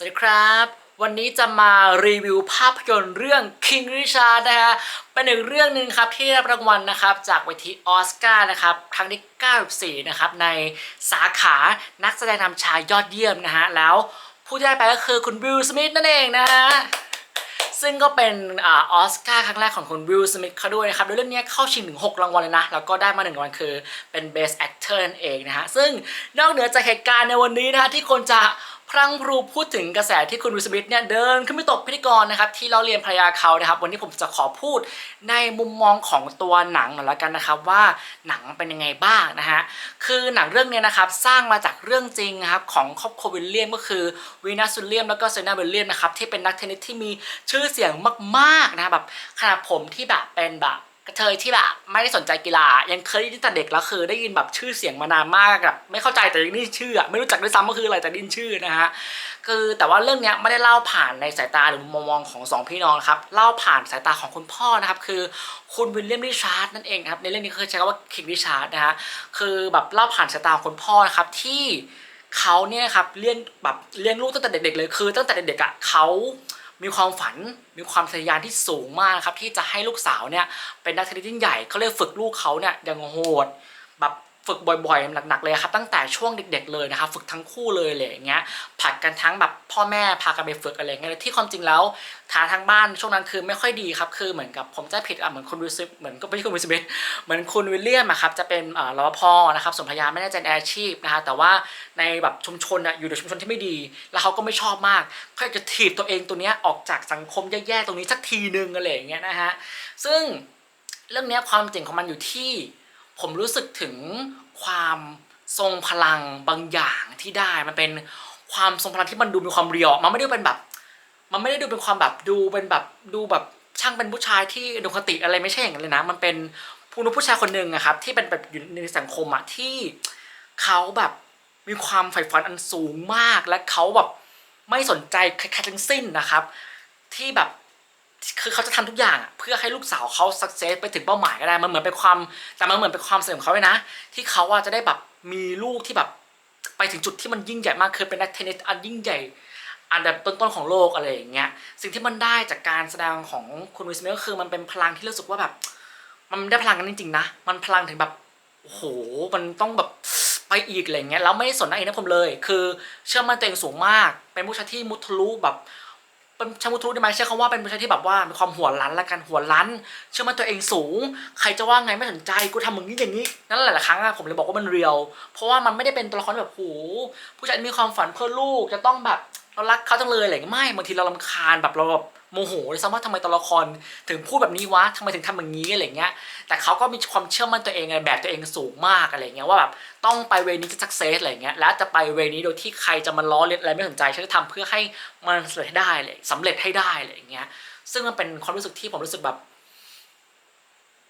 สวัสดีครับ วันนี้จะมารีวิวภาพยนตร์เรื่อง King Richard นะฮะเป็นหนึ่งเรื่องหนึ่งครับที่ได้รับรางวัลนะครับจากเวทีออสการ์นะครับครั้งที่ 94 นะครับในสาขานักแสดงนำชายยอดเยี่ยมนะฮะแล้วผู้ที่ได้ไปก็คือคุณวิลสมิธนั่นเองนะฮะซึ่งก็เป็นออสการ์ครั้งแรกของคุณวิลสมิธเขาด้วยนะครับโดยเรื่องนี้เข้าชิงถึง 6 รางวัลเลยนะ แล้วก็ได้มาหนึ่งรางวัลคือเป็น Best Actor นั่นเองนะฮะ ซึ่งนอกเหนือจากเหตุการณ์ในวันนี้นะฮะที่คนจะ พรังพรูพูดถึงกระแสที่คุณวิสมิธเนี่ยเดินขึ้นไปตบพิธีกรนะครับที่เราเรียนภรรยาเขานะครับวันนี้ผมจะขอพูดในมุมมองของตัวหนังหน่อยละกันนะครับว่าหนังเป็นยังไงบ้างนะฮะคือหนังเรื่องนี้นะครับสร้างมาจากเรื่องจริงนะครับของครอบครัววิลเลียมก็คือวีนัสวิลเลียมแล้วก็เซนาวิลเลียมนะครับที่เป็นนักเทนนิสที่มีชื่อเสียงมากๆนะแบบขนาดผมที่แบบเป็นแบบ กระเทยที่แบบไม่ได้สนใจกีฬา ยังเคยได้ยินแต่เด็กแล้วคือได้ยินแบบชื่อเสียงมานานมากแบบไม่เข้าใจแต่ยังได้ชื่ออะไม่รู้จักด้วยซ้ำว่าคืออะไรแต่ดินชื่อนะฮะคือแต่ว่าเรื่องเนี้ยไม่ได้เล่าผ่านในสายตาหรือมุมมองของสองพี่น้องครับเล่าผ่านสายตาของคุณพ่อนะครับคือคุณวิลเลียมริชาร์ดนั่นเองครับในเรื่องนี้คือใช้คำว่าคิงริชาร์ดนะฮะคือแบบเล่าผ่านสายตาของคุณพ่อนะครับที่เขาเนี่ยครับเลี้ยงแบบเลี้ยงลูกตั้งแต่เด็กๆเลยคือ ตั้งแต่เด็กๆอะเขา มีความฝันมีความทะยานที่สูงมากครับที่จะให้ลูกสาวเนี่ยเป็นนักเทนนิสที่ใหญ่เขาเลยฝึกลูกเขาเนี่ยอย่างโหดแบบ ฝึกบ่อยๆหนักๆเลยครับตั้งแต่ช่วงเด็ก ๆ เลยนะครับฝึกทั้งคู่เลยอะไรอย่างเงี้ยผัดกันทั้งแบบพ่อแม่พากันไปฝึกอะไรเงี้ยที่ความจริงแล้วฐานทางบ้านช่วงนั้นคือไม่ค่อยดีครับคือเหมือนกับผมจะผิดอะเหมือนคุณวิลเหมือนก็ไม่ใช่คุณวิลเบตเหมือนคุณวิลเลียมอะครับจะเป็นเอ่อรปภนะครับส่วนภรรยาไม่แน่ใจในอาชีพนะฮะแต่ว่าในแบบชุมชนอะอยู่ในชุมชนที่ไม่ดี แล้วเขาก็ไม่ชอบมากเขาอยากจะถีบตัวเองตัวเนี้ยออกจากสังคมแย่ๆตรงนี้สักทีนึงอะไรอย่างเงี้ยนะฮะซึ่งเรื่องเนี้ยความเจ๋งของมันอยู่ที่ ผมรู้สึกถึงความทรงพลังบางอย่างที่ได้มันเป็นความทรงพลังที่มันดูมีความเรียวมันไม่ได้เป็นแบบ มันไม่ได้ดูเป็นความแบบดูเป็นแบบดูแบบช่างเป็นผู้ชายที่อุดมคติอะไรไม่ใช่อย่างนั้นเลยนะ มันเป็นผู้นุผู้ชายคนหนึ่งอะครับ ที่เป็นแบบอยู่ในสังคมอะที่เขาแบบมีความใฝ่ฝันอันสูงมาก และเขาแบบไม่สนใจใครๆทั้งสิ้นนะครับ ที่แบบ คือเขาจะทำทุกอย่างเพื่อให้ลูกสาวเขาสักเซสไปถึงเป้าหมายก็ได้มันเหมือนเป็นความแต่มันเหมือนเป็นความเสริมเขาเลยนะ ที่เขาอะจะได้แบบมีลูกที่แบบไปถึงจุดที่มันยิ่งใหญ่มากคือเป็นนักเทนนิสอันยิ่งใหญ่อันดับต้นๆของโลกอะไรอย่างเงี้ยสิ่งที่มันได้จากการแสดงของคุณวิลสมิธก็คือมันเป็นพลังที่รู้สึกว่าแบบ มันได้พลังกันจริงๆนะ มันพลังถึงแบบโอ้โหมันต้องแบบไปอีกอะไรเงี้ยแล้วไม่สนอะไรนะผมเลย คือเชื่อมั่นตัวเองสูงมาก เป็นผู้ชายที่มุทะลุแบบ เป็นชามุทะลุได้ไหมใช้คำว่าเป็นผู้ชายที่แบบว่ามีความหัวรั้นละกันหัวรั้น เชื่อมั่นตัวเองสูง ใครจะว่าไงไม่สนใจกูทำอย่างนี้อย่างนี้นั่นแหละหลายครั้งอะผมเลยบอกว่ามันเรียว เพราะว่ามันไม่ได้เป็นตัวละครแบบโหผู้ชายมีความฝันเพื่อลูกจะต้องแบบเรารักเขาจังเลยอะไรอย่างเงี้ยไม่บางทีเราลำคาญแบบเราแบบ โมโหเลยซ้ำว่าทำไมตัวละครถึงพูดแบบนี้วะทำไมถึงทำอย่างนี้อะไรเงี้ย แต่เขาก็มีความเชื่อมั่นตัวเองในแบบตัวเองสูงมากอะไรเงี้ยว่าแบบต้องไปเวนี้จะสักเซสอะไรเงี้ยแล้วจะไปเวนี้โดยที่ใครจะมาล้อเลียนอะไรไม่สนใจฉันจะทำเพื่อให้มันสำเร็จให้ได้เลยสำเร็จให้ได้อะไรอย่างเงี้ย ซึ่งมันเป็นความรู้สึกที่ผมรู้สึกแบบ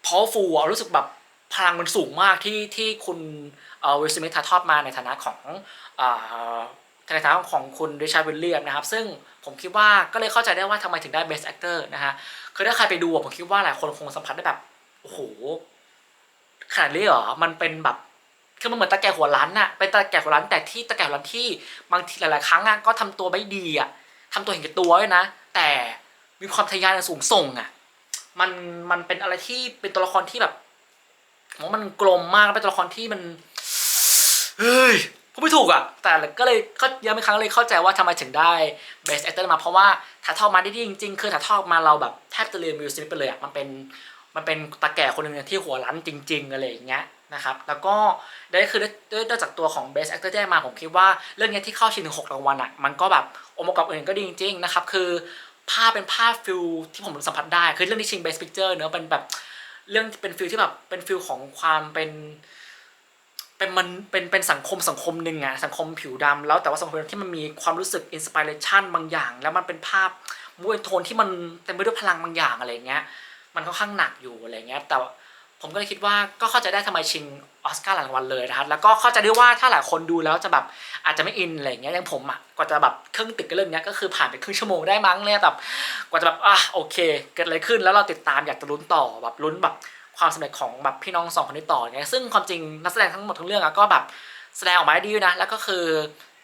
powerful อะรู้สึกแบบพลังมันสูงมากที่ที่คุณเวลสมิธถ่ายทอดมาในฐานะของ เอ่อในฐานะของคุณริชาร์ดวิลเลียมนะครับ ซึ่งผมคิดว่าก็เลยเข้าใจได้ว่าทำไมถึงได้ best actor นะฮะคือถ้าใครไปดูผมคิดว่าหลายคนคงสัมผัสได้แบบโอ้โหขนาดนี้เหรอมันเป็นแบบคือมันเหมือนตะแกรงหัวล้านน่ะเป็นตะแกรงหัวล้านแต่ที่ตะแกรงหัวล้านที่บางทีหลาย ๆ ครั้งอะก็ทำตัวไม่ดีอะทำตัวเห็นแก่ตัวด้วยนะ แต่มีความทะยานอันสูงส่งอะมันมันเป็นอะไรที่เป็นตัวละครที่แบบผมว่ามันกลมมากเป็นตัวละครที่มันเฮ้ย พูดไม่ถูกอะ แต่ก็เลยก็ยังไม่ครั้งเลยเข้าใจว่าทำไมถึงได้ best actor มาเพราะว่าถ่ายทอดมาได้ดีจริงๆ คือถ่ายทอดมาเราแบบแทบจะเรียนวิลสมิธไปเลยอะมันเป็นมันเป็นตาแก่คนหนึ่งที่หัวรั้นจริงๆอะไรอย่างเงี้ยนะครับแล้วก็ได้คือด้วยด้วยจากตัวของ best actor ที่ได้มาผมคิดว่าเรื่องเนี้ยที่เข้าชิงถึงหกรางวัลอะมันก็แบบองค์ประกอบอื่นก็ดีจริงๆนะครับคือภาพเป็นภาพฟิลที่ผมสัมผัสได้คือเรื่องที่ชิง best picture เนอะเป็นแบบเรื่องเป็นฟิลที่แบบเป็นฟิลของความเป็น เป็นมันเป็นเป็นสังคมสังคมหนึ่งอะสังคมผิวดำแล้วแต่ว่าสังคมที่มันมีความรู้สึกอินสปิเรชันบางอย่าง แล้วมันเป็นภาพมวยโทนที่มันเต็มไปด้วยพลังบางอย่างอะไรเงี้ยมันค่อนข้างหนักอยู่อะไรเงี้ยแต่ผมก็เลยคิดว่าก็เข้าใจได้ทำไมชิงออสการ์หลายรางวัลเลยนะครับแล้วก็เข้าใจได้ว่าถ้าหลายคนดูแล้วจะแบบอาจจะไม่อินอะไรเงี้ยอย่างผมอะกว่าจะแบบเครึ่องติดกับเรื่องเนี้ยก็คือผ่านไปครึ่งชั่วโมงได้มั้งเนี่ยแบบกว่าจะแบบอะโอเค เกิดอะไรขึ้นแล้วเราติดตามอยากจะลุ้นต่อแบบลุ้นแบบ ความสำเร็จของแบบพี่น้องสองคนนี้ต่อเงี้ยซึ่งความจริงนักแสดงทั้งหมดทั้งเรื่องอะก็แบบแสดงออกมาได้ดีนะแล้วก็คือ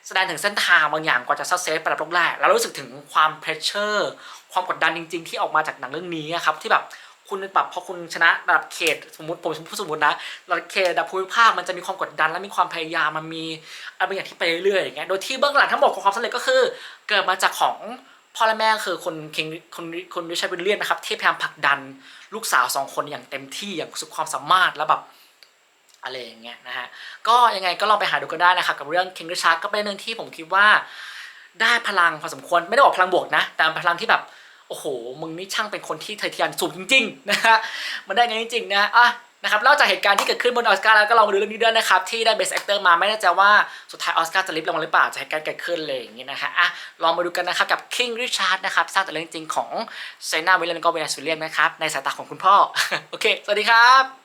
แสดงถึงเส้นทางบางอย่างก่อนจะซักเซสไประดับโลกแรกแล้วรู้สึกถึงความเพรสเชอร์ความกดดันจริง ๆ ที่ออกมาจากหนังเรื่องนี้ครับที่แบบคุณแบบพอคุณชนะระดับเขตสมมติผมพูดสมมตินะระดับเขตระดับภูมิภาคมันจะมีความกดดันและมีความพยายามมันมีอะไรบางอย่างที่ไปเรื่อยๆอย่างเงี้ยโดยที่เบื้องหลังทั้งหมดของความสำเร็จก็คือ เกิดมาจากของ พ่อและแม่คือคนคิงคนคนริชาร์ดวิลเลียมนะครับที่พยายามผลักดันลูกสาวสองคนอย่างเต็มที่อย่างสุดความสามารถแล้วแบบอะไรอย่างเงี้ยนะฮะก็ยังไงก็ลองไปหาดูกันได้นะครับกับเรื่อง King Richard ก็เป็นเรื่องที่ผมคิดว่าได้พลังพอสมควรไม่ได้บอกพลังบวกนะ แต่พลังที่แบบโอ้โหมึงนี่ช่างเป็นคนที่ทะเยอทะยานสูงจริงๆนะฮะมันได้ไงจริงๆนะอะ นะครับนอกจากเหตุการณ์ที่เกิดขึ้นบนออสการ์แล้วก็ลองมาดูเรื่องนี้ด้วยนะครับที่ได้เบสแอคเตอร์มาไม่แน่ใจว่าสุดท้ายออสการ์จะริบรางวัลหรือเปล่าจะเหตุการณ์เกิดขึ้นเลยอย่างนี้นะฮะอะลองมาดูกันนะครับกับคิงริชาร์ดนะครับสร้างแต่เรื่องจริงของเซนาวิลเลนก็เวนัสวิลเลียมนะครับในสายตาของคุณพ่อโอเค สวัสดีครับ